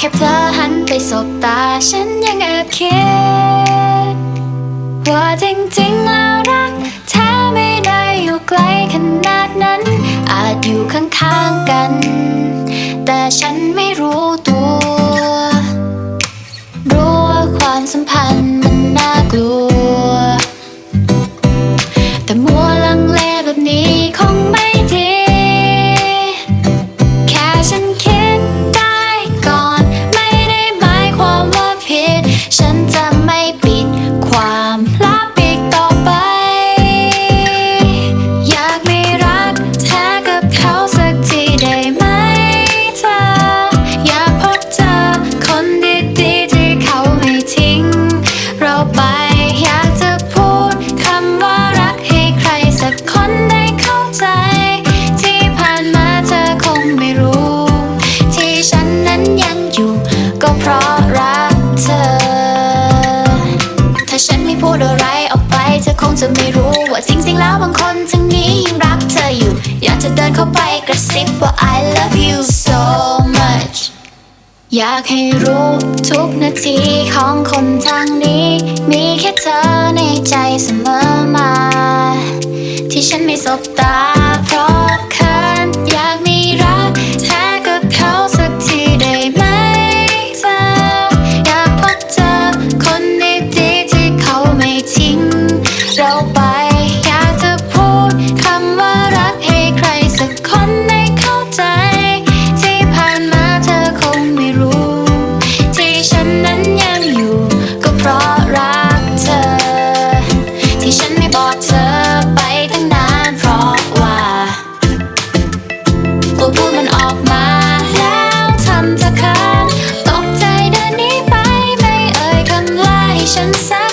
แค่เพลอหันไปสบตา ฉันยังแอบคิด ว่าจริงๆแล้วรักแท้ไม่ได้อยู่ไกลขนาดนั้น อาจอยู่ข้างๆกัน แต่ฉันไม่รู้ตัว รู้ว่าความสัมพันธ์ ว่าจริงๆแล้วบางคนทั้งนี้ยังรักเธออยู่ อยากจะเดินเข้าไปกระซิบว่า I love you so much อยากให้รู้ทุกนาทีของคนทางนี้ มีแค่เธอในใจเสมอมา ที่ฉันไม่สบตา บอกเธอไปตั้งนานเพราะว่าตัวพูดมันออกมาแล้วทำเธอค้างตกใจเดินหนีไปไม่เอ่ยคำลาให้ฉันซะ